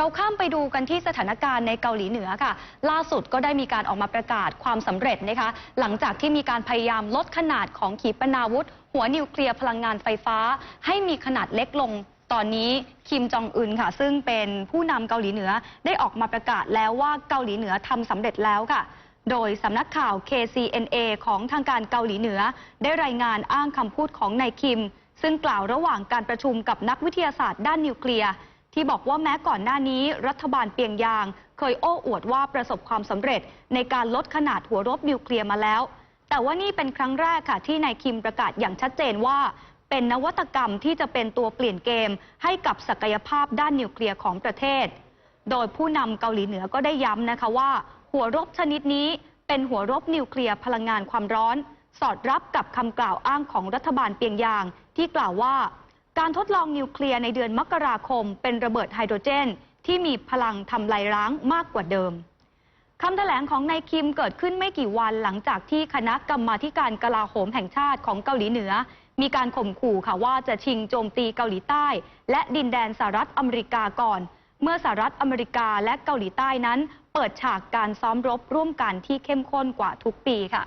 เราข้ามไปดูกันที่สถานการณ์ในเกาหลีเหนือค่ะ ล่าสุดก็ได้มีการออกมาประกาศความสำเร็จนะคะ หลังจากที่มีการพยายามลดขนาดของขีปนาวุธ หัวนิวเคลียร์พลังงานไฟฟ้า ให้มีขนาดเล็กลงตอนนี้คิมจองอึนค่ะ ซึ่งเป็นผู้นำเกาหลีเหนือได้ออกมาประกาศแล้วว่าเกาหลีเหนือทำสำเร็จแล้วค่ะโดยสำนักข่าว KCNA ของทางการเกาหลีเหนือ ได้รายงานอ้างคำพูดของนายคิม ซึ่งกล่าวระหว่างการประชุมกับนักวิทยาศาสตร์ด้านนิวเคลียร์ ที่บอกว่าแม้ก่อนหน้านี้รัฐบาลเปียงยาง เคยโอ้อวดว่าประสบความสำเร็จ ในการลดขนาดหัวรบนิวเคลียร์มาแล้ว แต่ว่านี่เป็นครั้งแรกค่ะที่นายคิมประกาศอย่างชัดเจนว่า เป็นนวัตกรรมที่จะเป็นตัวเปลี่ยนเกม ให้กับศักยภาพด้านนิวเคลียร์ของประเทศ โดยผู้นำเกาหลีเหนือก็ได้ย้ำนะคะว่า หัวรบชนิดนี้ เป็นหัวรบนิวเคลียร์พลังงานความร้อน สอดรับกับคำกล่าวอ้างของรัฐบาลเปียงยาง ที่กล่าวว่า การทดลองนิวเคลียร์ในเดือนมกราคม เป็นระเบิดไฮโดรเจน ที่มีพลังทำลายล้างมากกว่าเดิมคำแถลงของนายคิมเกิดขึ้นไม่กี่วันหลังจากที่คณะกรรมาการกลาโหมแห่งชาติของเกาหลีเหนือ มีการข่มขู่ค่ะว่าจะชิงโจมตีเกาหลีใต้ และดินแดนสหรัฐอเมริกาก่อน เมื่อสหรัฐอเมริกาและเกาหลีใต้นั้น เปิดฉากการซ้อมรบร่วมกันที่เข้มข้นกว่าทุกปีค่ะ